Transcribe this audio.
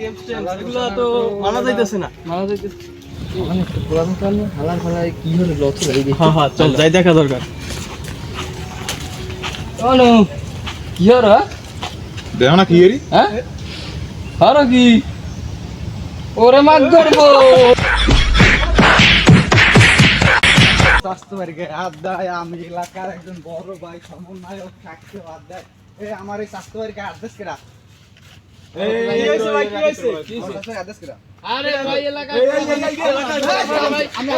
Games Thames এগুলো তো মানা যাইতেছে না। যাইতেছে। হ্যাঁ হ্যাঁ চল যাই দেখা দরকার। কি হলো? দেখো না কি এরি হ্যাঁ? কি? ওরে মাগ স্বাস্থ্য দেয় আমি এলাকার একজন বড় ভাই সমন্বয়ক থাকতে হাত দেয়। এই আমার এই স্বাস্থ্য বাড়িকে আদেশ কেরা কি হয়েছে ভাই কি হয়েছে আদেশ কেরা আরে ভাই এলাকা আমি